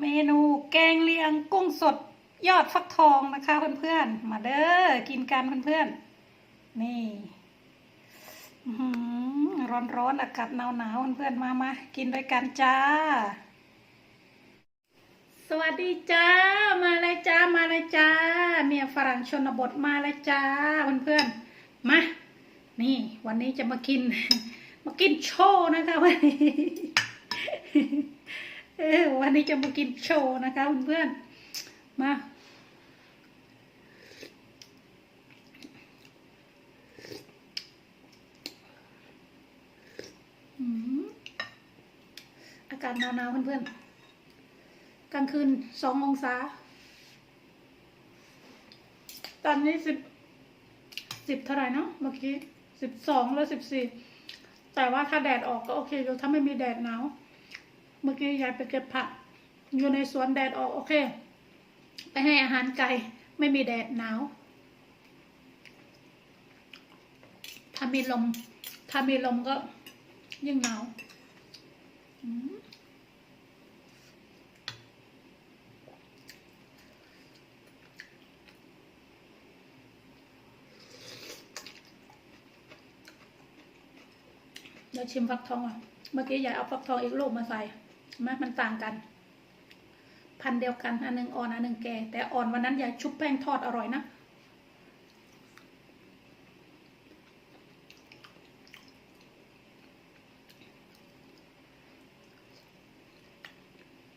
เมนูแกงเลียงกุ้งสดยอดฟักทองนะคะเพื่อนๆ มาเด้อกินกันเพื่อนๆ นี่ร้อนร้อนๆอากาศหนาวหนาวๆเพื่อนๆ มามากินด้วยกันจ้า สวัสดีจ้า มาเลยจ้า มาเลยจ้าเนี่ยฝรั่งชนบทมาเลยจ้าเพื่อนๆ มา นี่ วันนี้จะมากิน มากินโชว์นะคะวันนี้ เออวันนี้จะมากินโชว์นะคะเพื่อนๆมาอากาศหนาวๆเพื่อนๆ กลางคืนสององศา ตอนนี้สิบสิบเท่าไหร่เนาะเมื่อกี้สิบสองแล้วสิบสี่แต่ว่าถ้าแดดออกก็โอเคอยู่ถ้าไม่มีแดดหนาว มื่อกี้ยายไปเก็บผัก อยู่ในสวนแดดออกโอเค ไปให้อาหารไก่ไม่มีแดดหนาว ถ้ามีลม ถ้ามีลมก็ยิ่งหนาวเดี๋ยวชิมฟักทองอะ เมื่อกี้ยายเอาฟักทองอีกลูกมาใส่ เห็นไหมมันต่างกัน พันเดียวกันอันหนึ่งอ่อนอันหนึ่งแก่ แต่อ่อนวันนั้นยายชุบแป้งทอดอร่อยนะ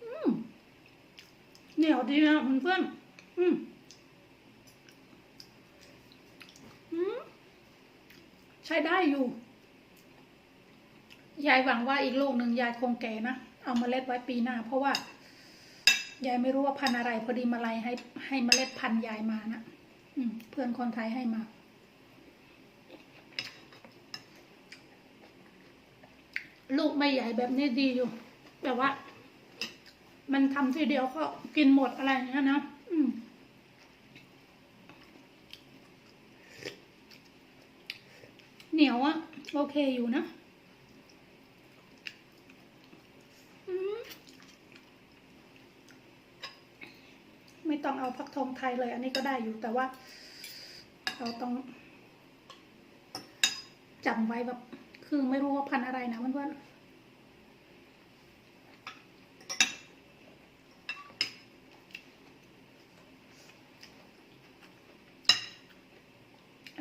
อืมเหนียวดีนะเพื่อนอืมอืมใช้ได้อยู่ ยายหวังว่าอีกโลกหนึ่งยายคงแก่นะ เอาเมล็ดไว้ปีหน้า เพราะว่ายายไม่รู้ว่าพันธุ์อะไร พอดีมาลัยให้ให้เมล็ดพันธุ์ยายมานะอืม เพื่อนคนไทยให้มา ลูกไม่ใหญ่แบบนี้ดีอยู่แต่ว่า มันทำทีเดียวก็กินหมดอะไรอย่างเงี้ยนะอืมเหนียวอะโอเคอยู่นะอืมไม่ ต้องเอาพักทองไทยเลย อันนี้ก็ได้อยู่แต่ว่า เราต้องจำไว้แบบ คือไม่รู้ว่าพันอะไรนะเพื่อนๆ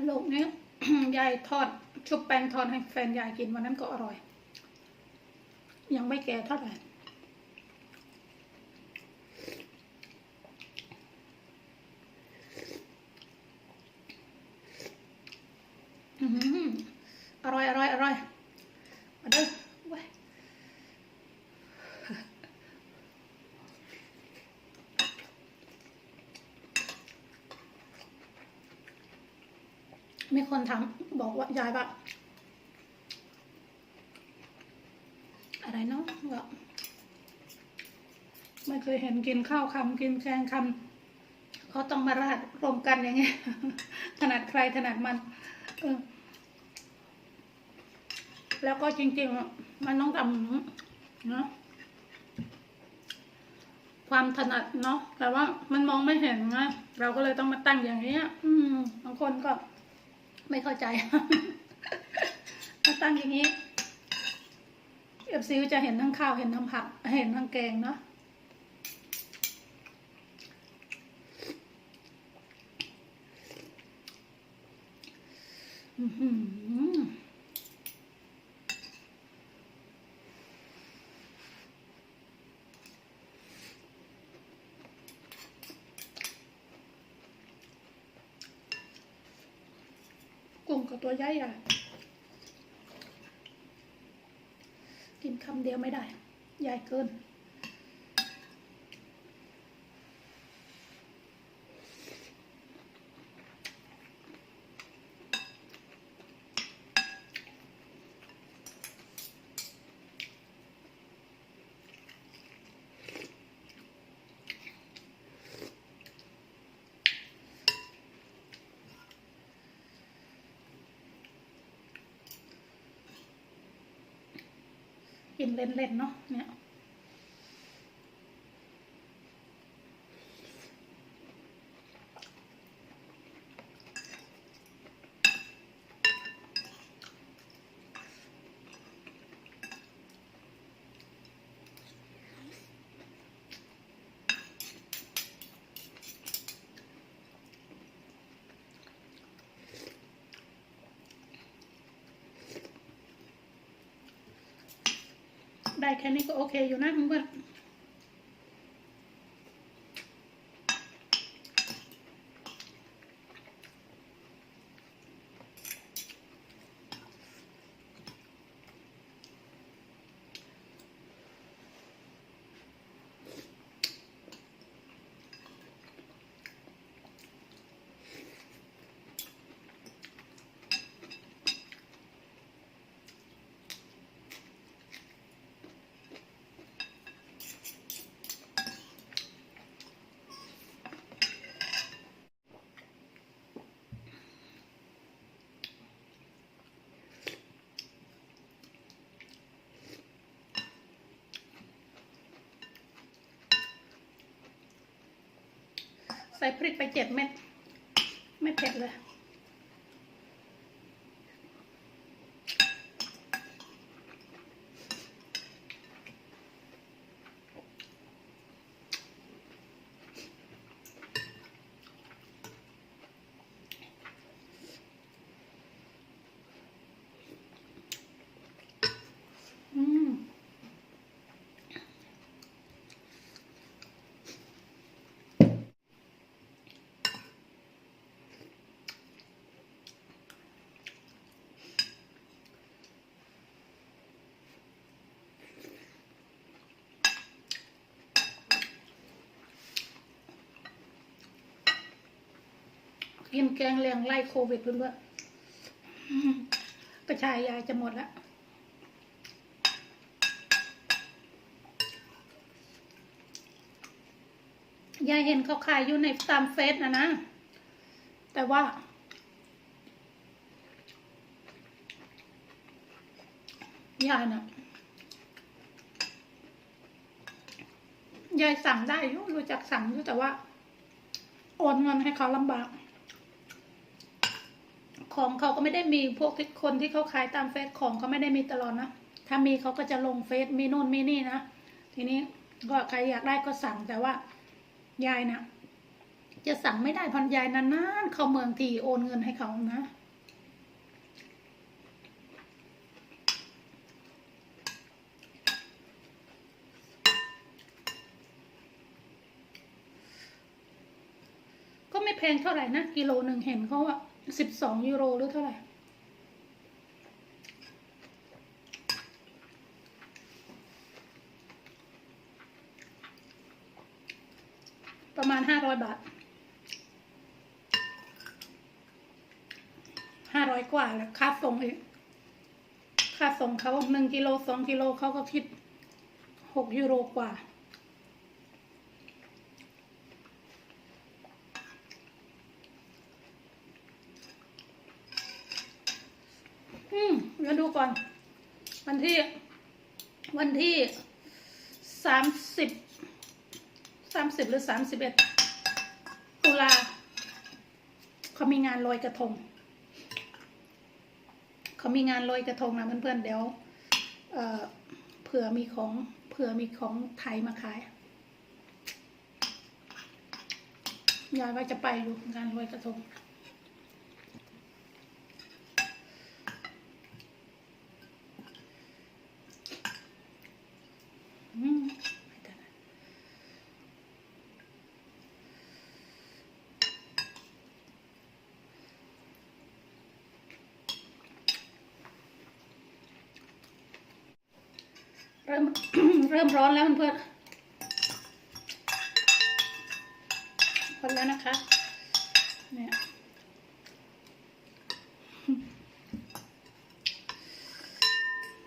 ลูกนี้ยายทอดชุบแป้งทอดให้แฟนยายกินวันนั้นก็อร่อย ยังไม่แก่เท่าไหร่ อร่อยอร่อยอร่อยมาเด้อเว้ยมีคนถามบอกว่ายายแบบอะไรเนาะว่าไม่เคยเห็นกินข้าวคำกินแกงคำเขาต้องมาราดรวมกันอย่างเงี้ยถนัดใครถนัดมัน เออ แล้วก็จริงๆ มันต้องทำเนาะความถนัดเนาะแต่ว่ามันมองไม่เห็นนะเราก็เลยต้องมาตั้งอย่างนี้อืมบางคนก็ไม่เข้าใจมาตั้งอย่างนี้เอฟซีจะเห็นทั้งข้าวเห็นทั้งผัก เห็นทั้งแกงเนาะอื้อ กับตัวใหญ่อะกินคำเดียวไม่ได้ ใหญ่เกิน กินเล่นๆเนาะเนี่ย แค่นี้ก็โอเคอยู่นะเพื่อน ใส่พริกไปเจ็ดเม็ด ไม่เผ็ดเลย อืม กินแกงเลียงไล่โควิดเพื่อนๆอืมกระชายยายจะหมดล้วยายเห็นเขาขายอยู่ในตามเฟซนะนะ แต่ว่า ยายนะยายสั่งได้รู้จักสั่งอยู่แต่ว่า โอนเงินให้เขาลำบาก ของเขาก็ไม่ได้มีพวกที่คนที่เขาขายตามเฟซของเขาไม่ได้มีตลอดนะ ถ้ามีเขาก็จะลงเฟซมีโน่นมีนี่นะ ทีนี้ก็ใครอยากได้ก็สั่งแต่ว่ายายนะจะสั่งไม่ได้เพันยายนานๆเข้าเมืองทีโอนเงินให้เขานะก็ไม่แพงเท่าไหร่นะกิโลหนึ่งเห็นเขาว่า สิบสองยูโรหรือเท่าไหร่ ประมาณห้าร้อยบาทห้าร้อยกว่าแหละค่าส่งเองค่าส่งเขาหนึ่งกิโลสองกิโลเขาก็คิดหกยูโรกว่า อืมเดี๋ยวดูก่อน วันที่ วันที่สามสิบสามสิบหรือสามสิบเอ็ดตุลาเขามีงานลอยกระทง เขามีงานลอยกระทงนะเพื่อนๆเดี๋ยวเเผื่อมีของเผื่อมีของไทยมาขายยายว่าจะไปอยู่งานลอยกระทง อืมไม่ได้ละ เริ่มเริ่มร้อนแล้วเพื่อนๆคนแล้วนะคะ เนี่ย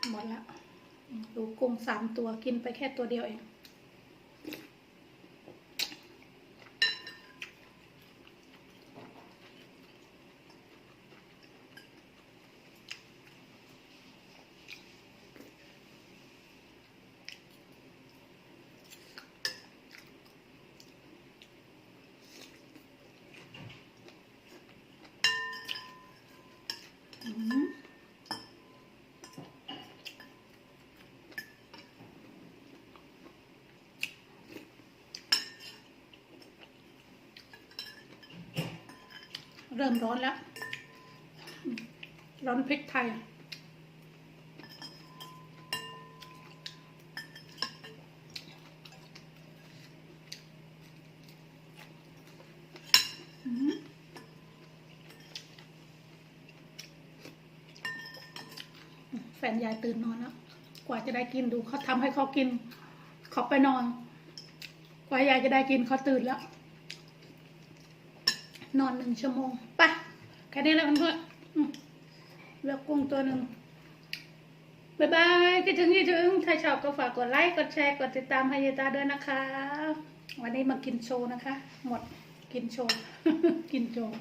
หมดละดูกุ้งสามตัวกินไปแค่ตัวเดียวเอง เริ่มร้อนแล้ว ร้อนพริกไทย แฟนยายตื่นนอนแล้ว กว่าจะได้กินดูเขาทำให้เขากิน เขาไปนอน กว่ายายจะได้กินเขาตื่นแล้ว นอนหนึ่งชั่วโมงไปแค่นี้แหละเพื่อนๆอืมเลือกกุ้งตัวหนึ่งบายบายคิดถึงคิดถึงถ้าชอบก็ฝากกดไลค์ กดแชร์ กดติดตามให้ยายตาด้วยนะคะ วันนี้มากินโชว์นะคะ หมดกินโชว์ กินโชว์